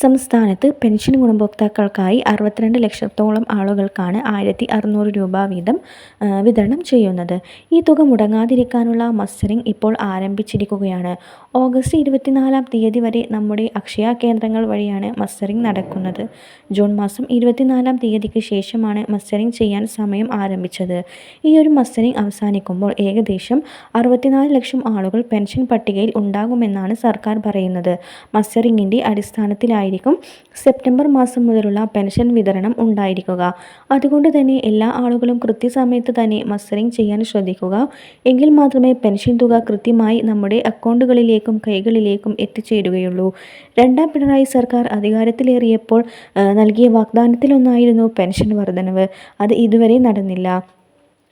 സംസ്ഥാനത്ത് പെൻഷൻ ഗുണഭോക്താക്കൾക്കായി അറുപത്തിരണ്ട് ലക്ഷത്തോളം ആളുകൾക്കാണ് ആയിരത്തി അറുന്നൂറ് രൂപ വീതം വിതരണം ചെയ്യുന്നത്. ഈ തുക മുടങ്ങാതിരിക്കാനുള്ള മസ്റ്ററിംഗ് ഇപ്പോൾ ആരംഭിച്ചിരിക്കുകയാണ്. ഓഗസ്റ്റ് ഇരുപത്തിനാലാം തീയതി വരെ നമ്മുടെ അക്ഷയ കേന്ദ്രങ്ങൾ വഴിയാണ് മസ്റ്ററിംഗ് നടക്കുന്നത്. ജൂൺ മാസം ഇരുപത്തിനാലാം തീയതിക്ക് ശേഷമാണ് മസ്റ്ററിംഗ് ചെയ്യാൻ സമയം ആരംഭിച്ചത്. ഈ ഒരു മസ്റ്ററിംഗ് അവസാനിക്കുമ്പോൾ ഏകദേശം അറുപത്തിനാല് ലക്ഷം ആളുകൾ പെൻഷൻ പട്ടികയിൽ ഉണ്ടാകുമെന്നാണ് സർക്കാർ പറയുന്നത്. മസ്റ്ററിംഗിന്റെ അടിസ്ഥാനത്തിലായി ആയിരിക്കും സെപ്റ്റംബർ മാസം മുതലുള്ള പെൻഷൻ വിതരണം ഉണ്ടായിരിക്കുക. അതുകൊണ്ട് തന്നെ എല്ലാ ആളുകളും കൃത്യസമയത്ത് തന്നെ മസ്റ്ററിംഗ് ചെയ്യാൻ ശ്രദ്ധിക്കുക. എങ്കിൽ മാത്രമേ പെൻഷൻ തുക കൃത്യമായി നമ്മുടെ അക്കൗണ്ടുകളിലേക്കും കൈകളിലേക്കും എത്തിച്ചേരുകയുള്ളൂ. രണ്ടാം പിണറായി സർക്കാർ അധികാരത്തിലേറിയപ്പോൾ നൽകിയ വാഗ്ദാനത്തിലൊന്നായിരുന്നു പെൻഷൻ വർധനവ്. അത് ഇതുവരെ നടന്നില്ല.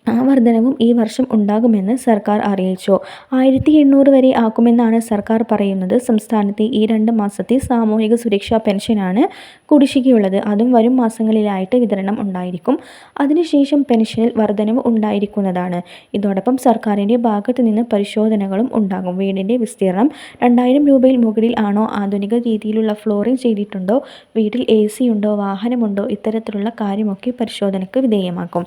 ആ വർധനവും ഈ വർഷം ഉണ്ടാകുമെന്ന് സർക്കാർ അറിയിച്ചു. ആയിരത്തി എണ്ണൂറ് വരെ ആക്കുമെന്നാണ് സർക്കാർ പറയുന്നത്. സംസ്ഥാനത്തെ ഈ രണ്ട് മാസത്തെ സാമൂഹിക സുരക്ഷാ പെൻഷനാണ് കുടിശ്ശികയുള്ളത്. അതും വരും മാസങ്ങളിലായിട്ട് വിതരണം ഉണ്ടായിരിക്കും. അതിനുശേഷം പെൻഷനിൽ വർധനവ് ഉണ്ടായിരിക്കുന്നതാണ്. ഇതോടൊപ്പം സർക്കാരിന്റെ ഭാഗത്ത് നിന്ന് പരിശോധനകളും ഉണ്ടാകും. വീടിന്റെ വിസ്തീർണം രണ്ടായിരം രൂപയിൽ മുകളിൽ ആണോ? ആധുനിക രീതിയിലുള്ള ഫ്ലോറിംഗ് ചെയ്തിട്ടുണ്ടോ? വീട്ടിൽ എ ഉണ്ടോ? വാഹനമുണ്ടോ? ഇത്തരത്തിലുള്ള കാര്യമൊക്കെ പരിശോധനയ്ക്ക് വിധേയമാക്കും.